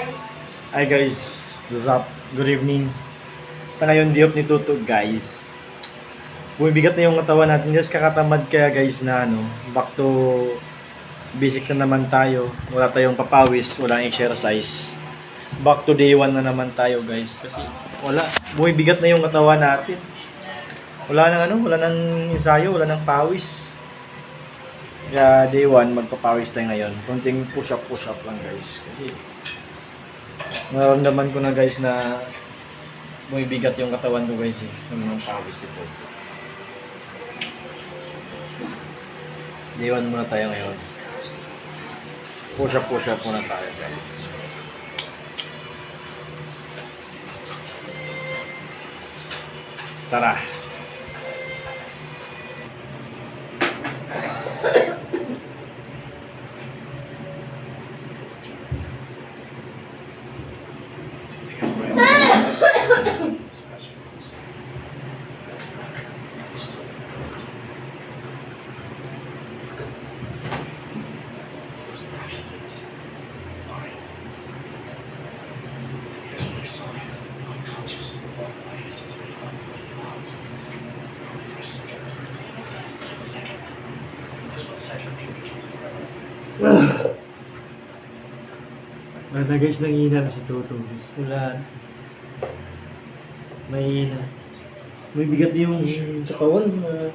guys. Hi guys, what's up? Good evening. Ito ngayon diop ni Tuto guys. Bumibigat na yung katawan natin guys, kakatamad kaya guys na ano, back to basic na naman tayo. Wala tayong papawis, walang exercise. Back to day one na naman tayo guys. Kasi wala, bumibigat na yung katawan natin. Wala nang ano, wala nang ensayo, wala nang pawis. Kaya day one, magpapawis tayo ngayon. Konting push up, push up lang guys. Kasi Nararamdaman ko na guys na bumibigat yung katawan ko guys eh. Ng mga pawis ito. Diwan muna tayo ngayon. Push up, push up muna tayo guys. Tara! Wala guys, nanghihina na si Toto guys. Wala. May may bigat yung katawan na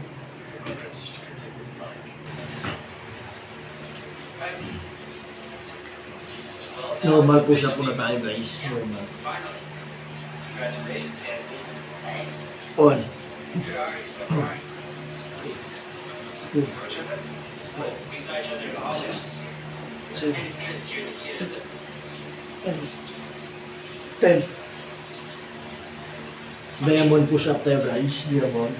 Normal push up muna tayo guys. Normal. On. Two. Seven. Eight. Ten. Diamond push up tayo guys. Diamond.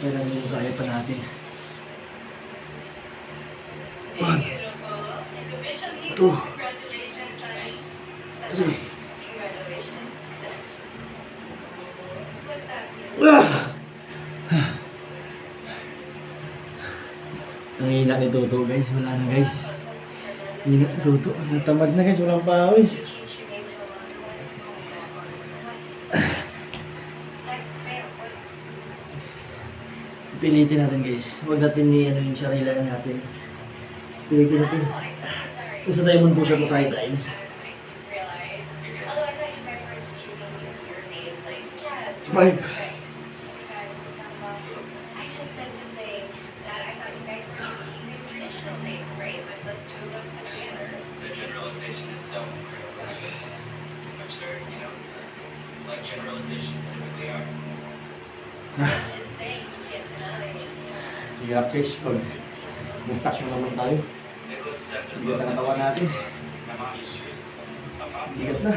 Kailan yung kaya pa natin. One. Two. Three. Ah! Ang hina ni Toto guys, wala na guys. Hina ni Toto, natamad na guys, walang pawis. Pilitin natin guys, huwag natin ni ano yung sarili natin. Pilitin natin. Tayo muna po siya po tayo guys. Five. So I'm sure, you know, like generalizations typically are. Hirap guys, pag na-stuck na naman tayo. Book. na katawan natin. Bigat na.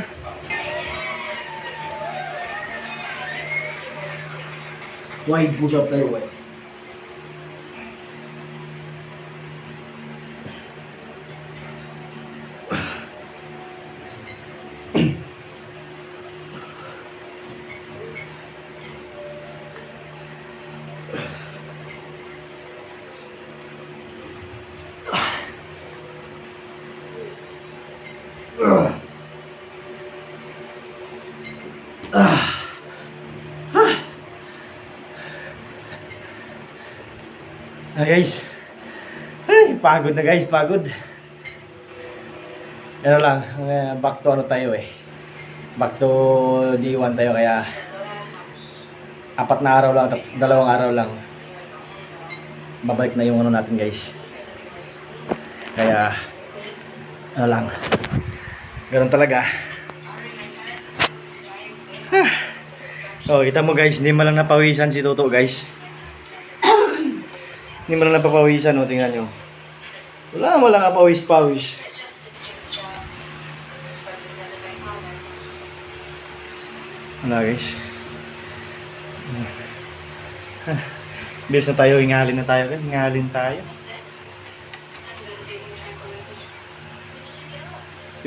Wide push up tayo, wide. Ah guys. Ay, pagod na guys, pagod. Ano lang, eh, back to ano tayo eh. Back to D1 tayo kaya apat na araw lang, dalawang araw lang. Babalik na yung ano natin guys. Kaya ano lang. Ganun talaga. Ah. Oh, kita mo guys, hindi man lang napawisan si Toto guys. Hindi na napapawisan, no? Tingnan nyo. Wala mo lang napawis-pawis. adjusted Stu's job. Budget funded by father. Ano guys? Bilis na tayo, hingalin na tayo guys. Hingalin tayo.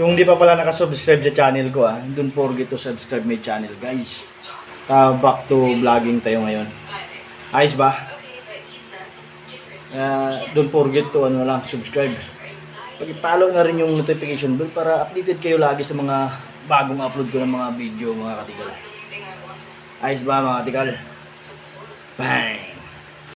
Yung hindi pa pala nakasubscribe sa channel ko ah, don't forget to subscribe my channel guys. Ta back to vlogging tayo ngayon. Ayos ba? Uh, don't forget to ano lang, subscribe. Pag-follow na rin yung notification bell para updated kayo lagi sa mga bagong upload ko ng mga video mga katikal. Ayos ba mga katikal? Bang!